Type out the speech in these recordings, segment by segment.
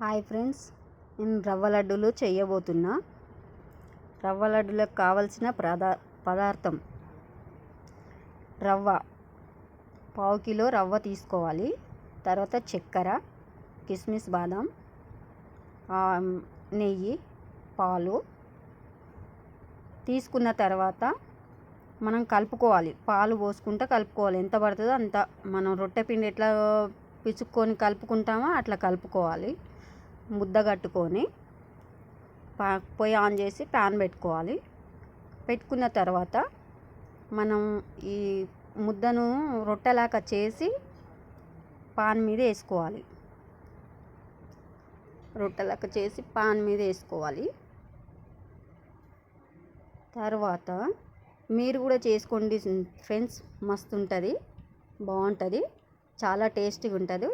Hi friends నేను రవ్వ లడ్డూలు చేయబోతున్నా. రవ్వ లడ్డూలకు కావలసిన ప్రదా పదార్థం రవ్వ. పావు కిలో రవ్వ తీసుకోవాలి. తర్వాత చక్కెర కిస్మిస్ బాదం నెయ్యి పాలు. తీసుకున్న తర్వాత మనం కలుపుకోవాలి. పాలు పోసుకుంటే కలుపుకోవాలి. ఎంత పడుతుందో అంత మనం రొట్టె పిండి ఎట్లా పిచుక్కొని కలుపుకుంటామో అట్లా కలుపుకోవాలి. ముద్ద కట్టుకొని పా పొయ్యి ఆన్ చేసి ప్యాన్ పెట్టుకోవాలి. పెట్టుకున్న తర్వాత మనం ఈ ముద్దను రొట్టెలాగా చేసి పాన్ మీద వేసుకోవాలి. రొట్టెలాగా చేసి పాన్ మీద వేసుకోవాలి. తర్వాత మీరు కూడా చేసుకోండి ఫ్రెండ్స్. మస్తు ఉంటుంది. బాగుంటుంది. చాలా టేస్టీగా ఉంటుంది.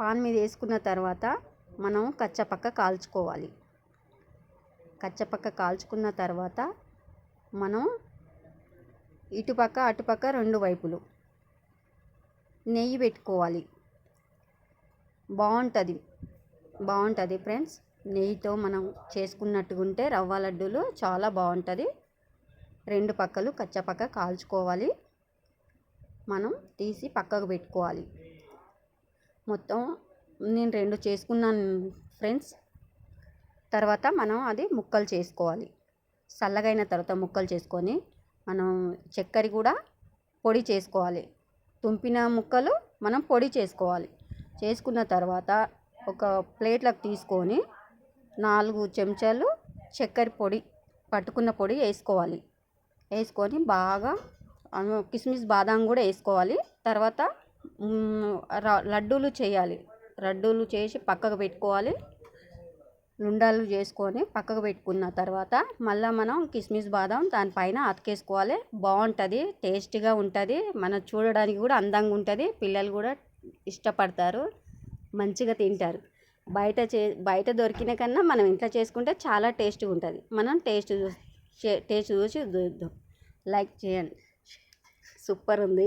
పాన్ మీద వేసుకున్న తర్వాత మనం కచ్చపక్క కాల్చుకోవాలి. కచ్చపక్క కాల్చుకున్న తర్వాత మనం ఇటుపక్క అటుపక్క రెండు వైపులు నెయ్యి పెట్టుకోవాలి. బాగుంటుంది. బాగుంటుంది ఫ్రెండ్స్. నెయ్యితో మనం చేసుకున్నట్టుగా ఉంటే రవ్వ లడ్డూలు చాలా బాగుంటుంది. రెండు పక్కలు కచ్చపక్క కాల్చుకోవాలి. మనం తీసి పక్కకు పెట్టుకోవాలి. మొత్తం నేను రెండు చేసుకున్నాను ఫ్రెండ్స్. తర్వాత మనం అది ముక్కలు చేసుకోవాలి. చల్లగైన తర్వాత ముక్కలు చేసుకొని మనం చక్కెర కూడా పొడి చేసుకోవాలి. తుంపిన ముక్కలు మనం పొడి చేసుకోవాలి. చేసుకున్న తర్వాత ఒక ప్లేట్లకు తీసుకొని నాలుగు చెంచాలు చక్కెర పొడి పట్టుకున్న పొడి వేసుకోవాలి. వేసుకొని బాగా కిస్మిస్ బాదాం కూడా వేసుకోవాలి. తర్వాత లడ్డూలు చేయాలి. లడ్డూలు చేసి పక్కకు పెట్టుకోవాలి. లుండాలు చేసుకొని పక్కకు పెట్టుకున్న తర్వాత మళ్ళీ మనం కిస్మిస్ బాదం దానిపైన అతికేసుకోవాలి. బాగుంటుంది టేస్టీగా ఉంటుంది. మన చూడడానికి కూడా అందంగా ఉంటుంది. పిల్లలు కూడా ఇష్టపడతారు మంచిగా తింటారు. బయట చే బయట దొరికిన కన్నా మనం ఇంట్లో చేసుకుంటే చాలా టేస్ట్గా ఉంటుంది. మనం టేస్ట్ చూ టేస్ట్ చూసి చూద్దాం లైక్ చేయండి. సూపర్ ఉంది.